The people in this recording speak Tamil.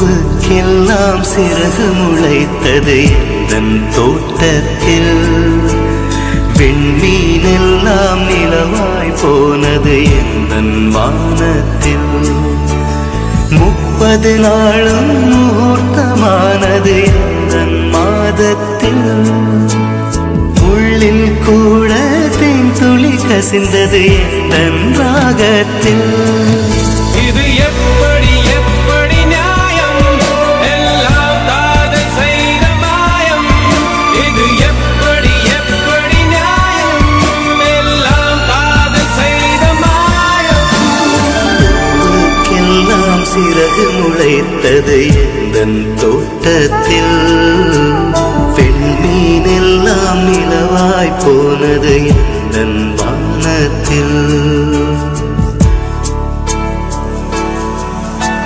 பூவுக்கெல்லாம் சிறகு முளைத்தது எந்தன் தோட்டத்தில். வெண்மீனெல்லாம் நிலவாய் போனது எந்தன் வானத்தில். முப்பது நாளும் முகூர்த்தமானது எந்தன் மாதத்தில். உள்ளில் கூட தென் துளி கசிந்தது எந்தன் ராகத்தில். சிறகு முளைத்தது எந்தன் தோட்டத்தில். பெண்மீனெல்லாம் நிலவாய் போனது எந்தன் வானத்தில்.